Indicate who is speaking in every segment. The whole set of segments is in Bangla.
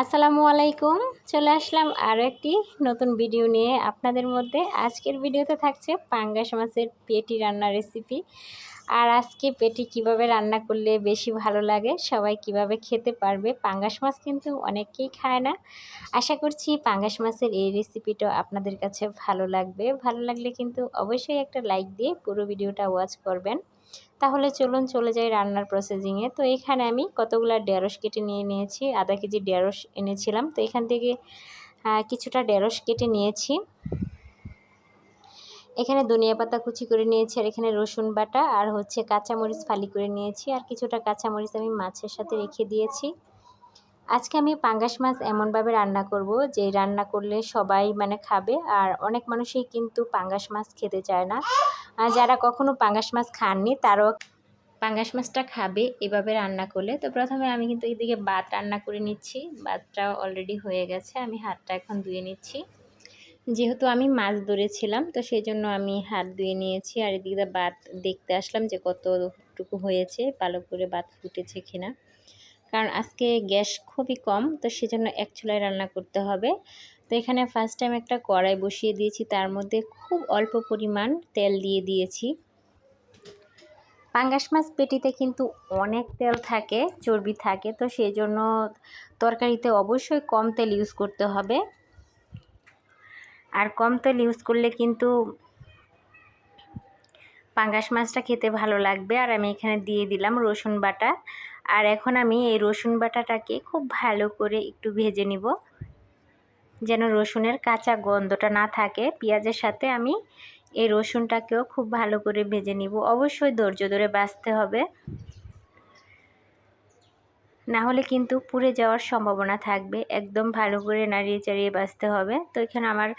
Speaker 1: আসসালামু আলাইকুম। চলে আসলাম আরও একটি নতুন ভিডিও নিয়ে। আপনাদের মধ্যে আজকের ভিডিওতে থাকছে পাঙ্গাস মাছের পেটি রান্নার রেসিপি আর আজকে পেটি কীভাবে রান্না করলে বেশি ভালো লাগে, সবাই কীভাবে খেতে পারবে, পাঙ্গাস মাছ কিন্তু অনেকেই খায় না। আশা করছি পাঙ্গাস মাছের এই রেসিপিটা আপনাদের কাছে ভালো লাগবে। ভালো লাগলে কিন্তু অবশ্যই একটা লাইক দিয়ে পুরো ভিডিওটা ওয়াচ করবেন। তাহলে চলুন চলে যাই রান্নার প্রসেসিংয়ে তো এখানে আমি কতগুলো ঢেঁড়স কেটে নিয়ে নিয়েছি, আধা কেজি ঢেঁড়স এনেছিলাম। তো এখান থেকে কিছুটা ঢেঁড়স কেটে নিয়েছি। এখানে ধনিয়া পাতা কুচি করে নিয়েছি, আর এখানে রসুন বাটা, আর হচ্ছে কাঁচামরিচ ফালি করে নিয়েছি, আর কিছুটা কাঁচামরিচ আমি মাছের সাথে রেখে দিয়েছি। আজকে আমি পাঙ্গাস মাছ এমনভাবে রান্না করব, যে রান্না করলে সবাই মানে খাবে, আর অনেক মানুষই কিন্তু পাঙ্গাস মাছ খেতে চায় না। যারা কখনো পাঙ্গাস মাছ খাননি, তারাও পাঙ্গাস মাছটা খাবে, এভাবে রান্না করলে। তো প্রথমে আমি কিন্তু এইদিকে ভাত রান্না করে নিচ্ছি। ভাতটা অলরেডি হয়ে গেছে, আমি হাতটা এখন ধুয়ে নিচ্ছি। যেহেতু আমি মাছ ধরেছিলাম, তো সেই জন্য আমি হাত ধুয়ে নিয়েছি। আর এদিকে ভাত দেখতে আসলাম যে কতটুকু হয়েছে, ভালো করে ভাত ফুটেছে কিনা। কারণ আজকে গ্যাস খুবই কম, তো সেজন্য এক চুলায় রান্না করতে হবে। তো এখানে ফার্স্ট টাইম একটা কড়াই বসিয়ে দিয়েছি, তার মধ্যে খুব অল্প পরিমাণ তেল দিয়ে দিয়েছি। পাঙ্গাস মাছ পেটিতে কিন্তু অনেক তেল থাকে, চর্বি থাকে, তো সেই জন্য তরকারিতে অবশ্যই কম তেল ইউজ করতে হবে। আর কম তেল ইউজ করলে কিন্তু পাঙ্গাস মাছটা খেতে ভালো লাগবে। আর আমি এখানে দিয়ে দিলাম রসুন বাটা। আর এখন আমি এই রসুন বাটাটাকে খুব ভালো করে একটু ভেজে নিব। যেন রসুনের কাঁচা গন্ধটা না থাকে। পেঁয়াজের সাথে আমি এই রসুনটাকেও খুব ভালো করে ভেজে নিব। অবশ্যই ধৈর্য ধরে বাঁচতে হবে। না হলে কিন্তু পুড়ে যাওয়ার সম্ভাবনা থাকবে। একদম ভালো করে নাড়িয়ে চাড়িয়ে বাঁচতে হবে। তো এখানে আমার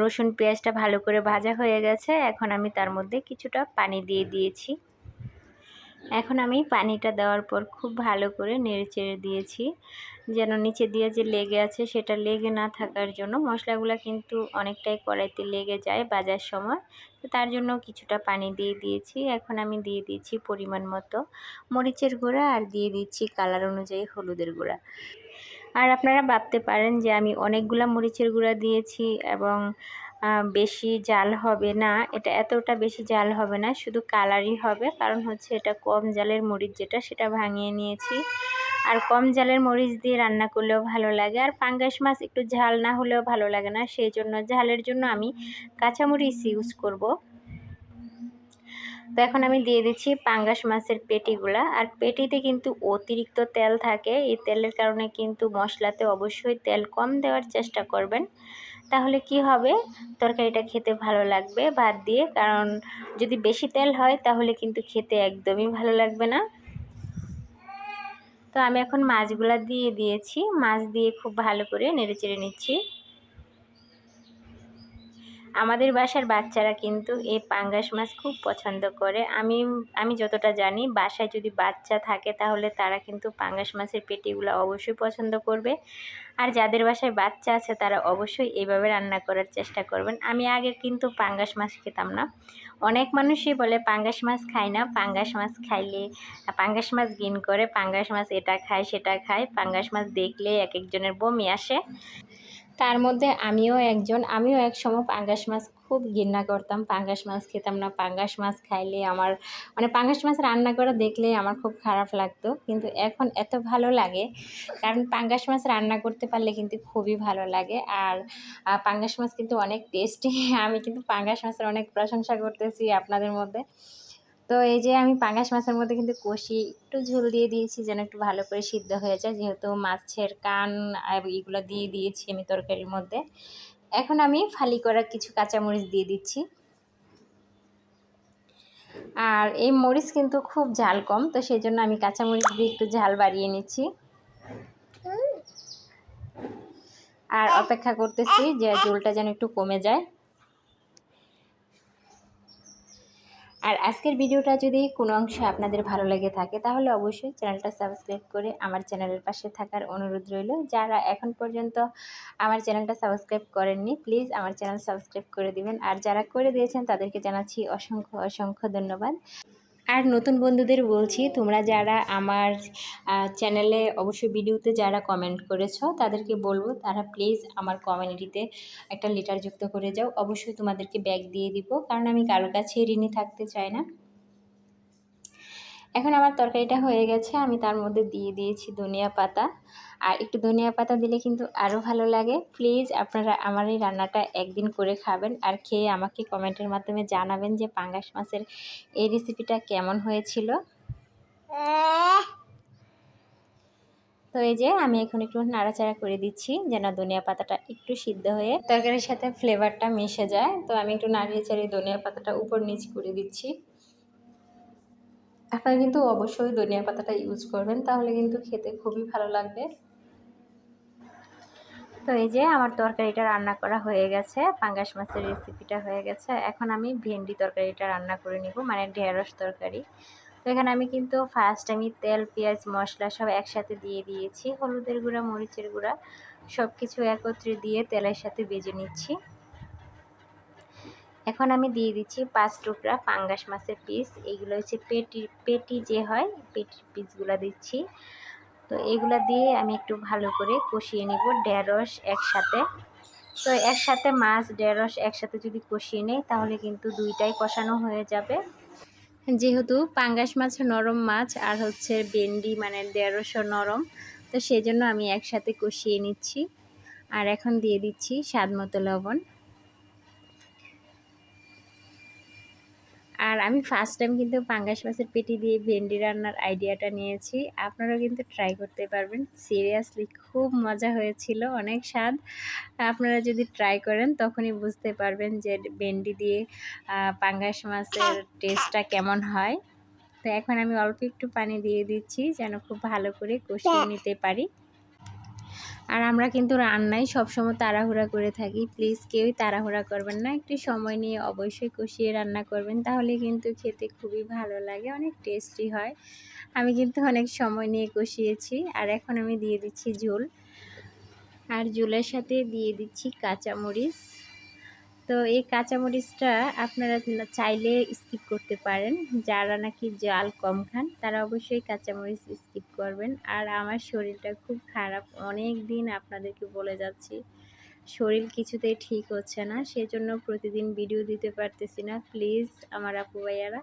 Speaker 1: রসুন পেঁয়াজটা ভালো করে ভাজা হয়ে গেছে। এখন আমি তার মধ্যে কিছুটা পানি দিয়ে দিয়েছি। এখন আমি পানিটা দেওয়ার পর খুব ভালো করে নেড়ে চেড়ে দিয়েছি। যেন নিচে দিয়ে যে লেগে আছে সেটা লেগে না থাকার জন্য। মশলাগুলো কিন্তু অনেকটাই কড়াইতে লেগে যায় বাজার সময়। তো তার জন্য কিছুটা পানি দিয়ে দিয়েছি। এখন আমি দিয়ে দিয়েছি পরিমাণ মতো মরিচের গুঁড়া আর দিয়ে দিচ্ছি কালার অনুযায়ী হলুদের গুঁড়া। আর আপনারা ভাবতে পারেন যে আমি অনেকগুলা মরিচের গুঁড়া দিয়েছি এবং বেশি জাল হবে না। এটা এতটা বেশি জাল হবে না, শুধু কালারই হবে। কারণ হচ্ছে এটা কম জালের মরিচ যেটা, সেটা ভাঙিয়ে নিয়েছি। আর কম জালের মরিচ দিয়ে রান্না করলেও ভালো লাগে। আর পাঙ্গাস মাছ একটু ঝাল না হলেও ভালো লাগে না। সেই জন্য, ঝালের জন্য আমি কাঁচামরিচ ইউজ করব। তো এখন আমি দিয়ে দিচ্ছি পাঙ্গাস মাছের পেটিগুলা। আর পেটিতে কিন্তু অতিরিক্ত তেল থাকে। এই তেলের কারণে কিন্তু মশলাতে অবশ্যই তেল কম দেওয়ার চেষ্টা করবেন। তাহলে কি হবে? তরকারিটা খেতে ভালো লাগবে বাদ দিয়ে, কারণ যদি বেশি তেল হয় তাহলে কিন্তু খেতে একদমই ভালো লাগবে না। তো আমি এখন মাছগুলা দিয়ে দিয়েছি। মাছ দিয়ে খুব ভালো করে নেড়ে চেড়ে নিচ্ছি। আমাদের বাসার বাচ্চারা কিন্তু এই পাঙ্গাস মাছ খুব পছন্দ করে। আমি আমি যতটা জানি বাসায় যদি বাচ্চা থাকে তাহলে তারা কিন্তু পাঙ্গাস মাছের পেটিগুলো অবশ্যই পছন্দ করবে। আর যাদের বাসায় বাচ্চা আছে তারা অবশ্যই এইভাবে রান্না করার চেষ্টা করবেন। আমি আগে কিন্তু পাঙ্গাস মাছ খেতাম না। অনেক মানুষই বলে পাঙ্গাস মাছ খায় না, পাঙ্গাস মাছ খাইলে, পাঙ্গাস মাছ গিন করে, পাঙ্গাস মাছ এটা খায়, সেটা খায়, পাঙ্গাস মাছ দেখলে এক একজনের বমি আসে। তার মধ্যে আমিও একজন, আমিও এক সময় পাঙ্গাস মাছ খুব ঘৃণা করতাম। পাঙ্গাস মাছ খেতাম না। পাঙ্গাস মাছ খাইলে আমার মানে পাঙ্গাস মাছ রান্না করা দেখলে আমার খুব খারাপ লাগতো। কিন্তু এখন এত ভালো লাগে, কারণ পাঙ্গাস মাছ রান্না করতে পারলে কিন্তু খুবই ভালো লাগে। আর পাঙ্গাস মাছ কিন্তু অনেক টেস্টি আমি কিন্তু পাঙ্গাস মাছের অনেক প্রশংসা করতেছি আপনাদের মধ্যে। তো এই যে আমি পাঙ্গাস মাছের মধ্যে কিন্তু কষি একটু ঝোল দিয়ে দিয়েছি যেন একটু ভালো করে সিদ্ধ হয়ে যায়, যেহেতু মাছের কান এগুলো দিয়ে দিয়েছি আমি তরকারির মধ্যে। এখন আমি ফালি করা কিছু কাঁচামরিচ দিয়ে দিচ্ছি। আর এই মরিচ কিন্তু খুব ঝাল কম, তো সেই জন্য আমি কাঁচামরিচ দিয়ে একটু ঝাল বাড়িয়ে নিচ্ছি। আর অপেক্ষা করতেছি যে ঝোলটা যেন একটু কমে যায়। আর আজকের ভিডিওটা যদি কোনো অংশে আপনাদের ভালো লেগে থাকে, তাহলে অবশ্যই চ্যানেলটা সাবস্ক্রাইব করে আমার চ্যানেলের পাশে থাকার অনুরোধ রইল। যারা এখন পর্যন্ত আমার চ্যানেলটা সাবস্ক্রাইব করেননি, প্লিজ আমার চ্যানেল সাবস্ক্রাইব করে দিবেন। আর যারা করে দিয়েছেন, তাদেরকে জানাচ্ছি অসংখ্য অসংখ্য ধন্যবাদ। আর নতুন বন্ধুদের বলছি, তোমরা যারা আমার চ্যানেলে অবশ্যই ভিডিওতে যারা কমেন্ট করেছ, তাদেরকে বলব তারা প্লিজ আমার কমিউনিটিতে একটা লেটার যুক্ত করে যাও। অবশ্যই তোমাদেরকে ব্যাগ দিয়ে দিব, কারণ আমি কারোর কাছে ঋণী থাকতে চাই না। এখন আমার তরকারিটা হয়ে গেছে, আমি তার মধ্যে দিয়ে দিয়েছি ধনিয়া পাতা। আর একটু ধনিয়া পাতা দিলে কিন্তু আরও ভালো লাগে। প্লিজ আপনারা আমার এই রান্নাটা একদিন করে খাবেন আর খেয়ে আমাকে কমেন্টের মাধ্যমে জানাবেন যে পাঙ্গাস মাছের এই রেসিপিটা কেমন হয়েছিল। তো এই যে আমি এখন একটু নাড়াচাড়া করে দিচ্ছি যেন ধনিয়া পাতাটা একটু সিদ্ধ হয়ে তরকারির সাথে ফ্লেভারটা মিশে যায়। তো আমি একটু নাড়িয়ে চাড়িয়ে ধনিয়া পাতাটা উপর নিচ করে দিচ্ছি। আপনারা কিন্তু অবশ্যই ধনিয়া পাতাটা ইউজ করবেন, তাহলে কিন্তু খেতে খুবই ভালো লাগবে। তো এই যে আমার তরকারিটা রান্না করা হয়ে গেছে, পাঙ্গাস মাছের রেসিপিটা হয়ে গেছে। এখন আমি ভেন্ডি তরকারিটা রান্না করে নিব মানে ঢেঁড়স তরকারি। তো এখানে আমি কিন্তু ফার্স্ট আমি তেল, পেঁয়াজ, মশলা সব একসাথে দিয়ে দিয়েছি, হলুদের গুঁড়া, মরিচের গুঁড়া সব কিছু একত্রে দিয়ে তেলের সাথে বেজে নিচ্ছি। এখন আমি দিয়ে দিচ্ছি পাঁচ টুকরা পাঙ্গাস মাছের পিস এইগুলো হচ্ছে পেটি পেটি যে হয়, পেটির পিসগুলো দিচ্ছি। তো এগুলা দিয়ে আমি একটু ভালো করে কষিয়ে নিব ঢেঁড়স একসাথে। তো একসাথে মাছ, ঢেঁড়স একসাথে যদি কষিয়ে নেই, তাহলে কিন্তু দুইটাই কষানো হয়ে যাবে। যেহেতু পাঙ্গাস মাছ নরম মাছ, আর হচ্ছে ভেন্ডি মানে ঢেঁড়সও নরম, তো সেজন্য আমি একসাথে কষিয়ে নিচ্ছি। আর এখন দিয়ে দিচ্ছি স্বাদ মতো লবণ। আর আমি ফার্স্ট টাইম কিন্তু পাঙ্গাস মাছের পেটি দিয়ে ভেন্ডি রান্নার আইডিয়াটা নিয়েছি। আপনারাও কিন্তু ট্রাই করতে পারবেন। সিরিয়াসলি খুব মজা হয়েছিল অনেক স্বাদ। আপনারা যদি ট্রাই করেন তখনই বুঝতে পারবেন যে ভেন্ডি দিয়ে পাঙ্গাস মাছের টেস্টটা কেমন হয়। তো এখন আমি অল্প একটু পানি দিয়ে দিচ্ছি যেন খুব ভালো করে কষিয়ে নিতে পারি। আর আমরা কিন্তু রান্নায় সবসময় তাড়াহুড়া করে থাকি। প্লিজ কেউই তাড়াহুড়া করবেন না। একটু সময় নিয়ে অবশ্যই কষিয়ে রান্না করবেন। তাহলে কিন্তু খেতে খুবই ভালো লাগে, অনেক টেস্টি হয়। আমি কিন্তু অনেক সময় নিয়ে কষিয়েছি। আর এখন আমি দিয়ে দিচ্ছি ঝোল। আর ঝোলের সাথে দিয়ে দিচ্ছি কাঁচামরিচ। তো এই কাঁচামরিচটা আপনারা চাইলে স্কিপ করতে পারেন। যারা নাকি জাল কম খান, তারা অবশ্যই কাঁচামরিচ স্কিপ করবেন। আর আমার শরীরটা খুব খারাপ অনেক দিন আপনাদেরকে বলে যাচ্ছি, শরীর কিছুতেই ঠিক হচ্ছে না। সেজন্য প্রতিদিন ভিডিও দিতে পারতেছি না। প্লিজ আমার আপু ভাইয়ারা,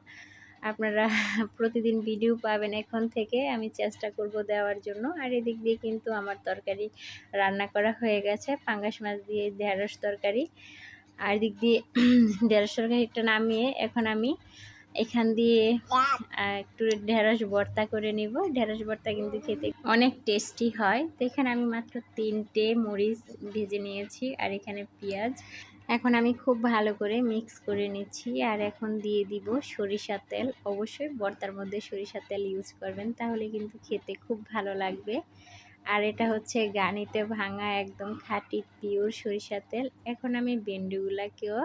Speaker 1: আপনারা প্রতিদিন ভিডিও পাবেন এখন থেকে। আমি চেষ্টা করব দেওয়ার জন্য। আর এদিক দিয়ে কিন্তু আমার তরকারি রান্না করা হয়ে গেছে। পাঙ্গাস মাছ দিয়ে ঢেঁড়স তরকারি। আর দিক দিয়ে ঢেঁড়স তরকারিটা নামিয়ে এখন আমি এখান দিয়ে একটু ঢেঁড়স ভর্তা করে নিব। ঢেঁড়স ভর্তা কিন্তু খেতে অনেক টেস্টি হয়। তো এখানে আমি মাত্র তিনটে মরিচ ভেজে নিয়েছি আর এখানে পেঁয়াজ। এখন আমি খুব ভালো করে মিক্স করে নিচ্ছি আর এখন দিয়ে দিব সরিষা তেল। অবশ্যই ভর্তার মধ্যে সরিষা তেল ইউজ করবেন, তাহলে কিন্তু খেতে খুব ভালো লাগবে। আর এটা হচ্ছে গানিতে ভাঙা একদম খাঁটি পিওর সরিষা তেল। এখন আমি ভেন্ডিগুলাকেও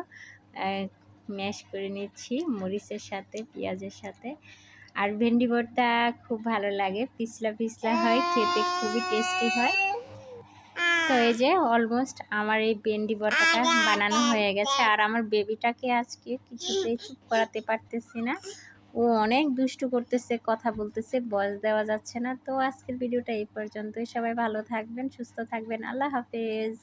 Speaker 1: ম্যাশ করে নিচ্ছি মরিচের সাথে, পেঁয়াজের সাথে। আর ভেন্ডি ভর্তা খুব ভালো লাগে, পিছলা পিছলা হয়, খেতে খুবই টেস্টি হয়। তো এই যে অলমোস্ট আমার এই ভেন্ডি ভর্তাটা বানানো হয়ে গেছে। আর আমার বেবিটাকে আজকে কিছুতেই চুপ করাতে পারতেছি না। ও অনেক দুষ্টু করতেছে, কথা বলতেছে, বয়স দেওয়া যাচ্ছে না। তো আজকের ভিডিওটা এই পর্যন্তই। সবাই ভালো থাকবেন, সুস্থ থাকবেন। আল্লাহ হাফেজ।